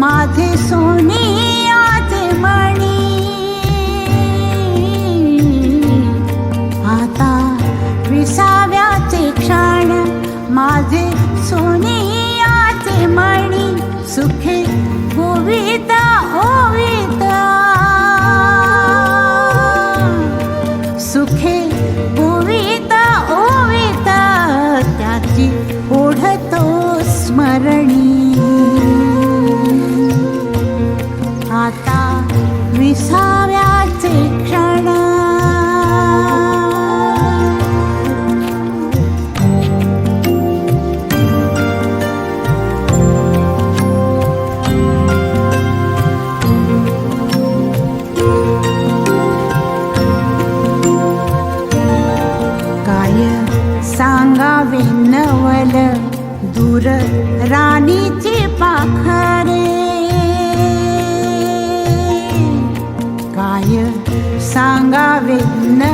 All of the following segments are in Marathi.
माझे सोने आज मणी. आता विसाव्याचे क्षण माझे सोने सांगावे नवल दूर राणीचे पाखरे. काय सांगावे न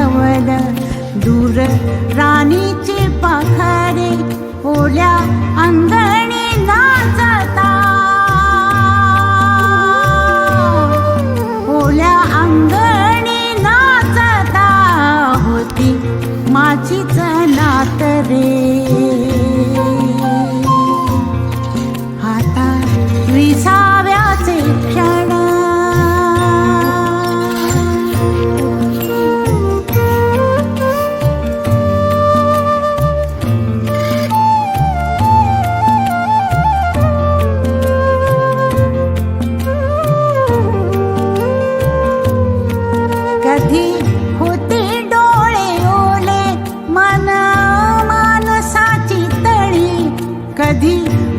dit